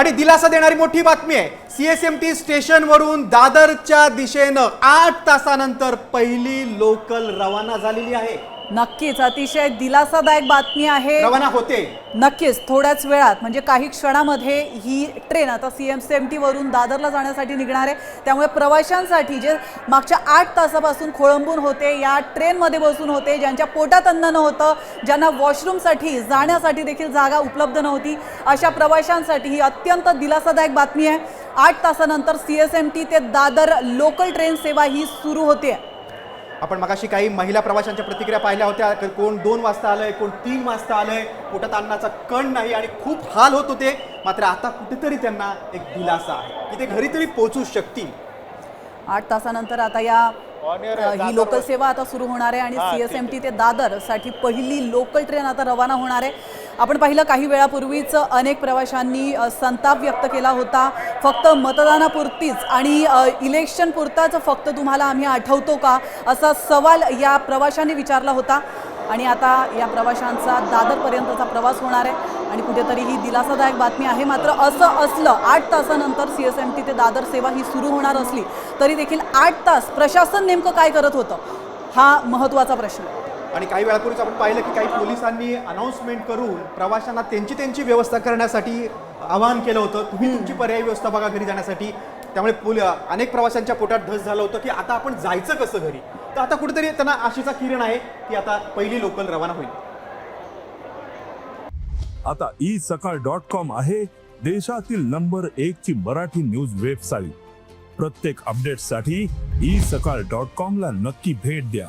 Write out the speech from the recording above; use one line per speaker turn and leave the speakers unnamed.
आणि दिलासा देणारी मोठी बातमी आहे. सीएसएमटी स्टेशनवरून दादरच्या दिशेनं आठ तासानंतर पहिली लोकल रवाना झालेली आहे.
नक्कीच अतिशय दिलासादायक बातमी आहे.
रवाना होते.
नक्कीच थोड्याच वेळात म्हणजे काही क्षणामध्ये ही ट्रेन आता सी एम सी एम टीवरून दादरला जाण्यासाठी निघणार आहे. त्यामुळे प्रवाशांसाठी जे मागच्या आठ तासापासून खोळंबून होते या ट्रेनमध्ये बसून होते ज्यांच्या पोटात अन्न नव्हतं ज्यांना वॉशरूमसाठी जाण्यासाठी देखील जागा उपलब्ध नव्हती अशा प्रवाशांसाठी ही अत्यंत दिलासादायक बातमी आहे. आठ तासानंतर सी एस एम टी ते दादर लोकल ट्रेन सेवा ही सुरू होते.
आपण मगाशी काही महिला प्रवाशांच्या प्रतिक्रिया पाहिल्या होत्या. कोण दोन वाजता आलंय कोण तीन वाजता आलंय पोटात अन्नाचा कण नाही आणि खूप हाल होत होते. मात्र आता कुठेतरी त्यांना एक दिलासा आहे की ते घरी तरी पोहोचू शकतील.
आठ तासानंतर आता या ही लोकल सेवा आता सुरू होणार आहे आणि सी एस एम टी ते दादरसाठी पहिली लोकल ट्रेन आता रवाना होणार आहे. आपण पाहिलं काही वेळापूर्वीच अनेक प्रवाशांनी संताप व्यक्त केला होता. फक्त मतदानापुरतीच आणि इलेक्शन पुरताच फक्त तुम्हाला आम्ही आठवतो का? असा सवाल या प्रवाशांनी विचारला होता. आणि आता या प्रवाशांचा दादरपर्यंतचा प्रवास होणार आहे आणि कुठेतरी ही दिलासादायक बातमी आहे. मात्र असं असलं आठ तासानंतर सी एस एम टी ते दादर सेवा ही सुरू होणार असली तरी देखील आठ तास प्रशासन नेमकं काय करत होतं? हा महत्त्वाचा प्रश्न आहे.
आणि काही वेळापूर्वीच आपण पाहिलं की काही पोलिसांनी अनाऊन्समेंट करून प्रवाशांना त्यांची त्यांची व्यवस्था करण्यासाठी आवाहन केलं होतं. तुम्ही तुमची पर्यायी व्यवस्था बघा घरी जाण्यासाठी. त्यामुळे पोल अनेक प्रवाशांच्या पोटात धस झालं होतं की आता आपण जायचं कसं घरी? तर आता कुठेतरी त्यांना आशेचा किरण आहे की आता पहिली लोकल रवाना होईल.
आता ई सकाळ डॉट कॉम आहे देशातील नंबर एक ची मराठी न्यूज वेबसाईट. प्रत्येक अपडेटसाठी ई सकाळ डॉट कॉम ला नक्की भेट द्या.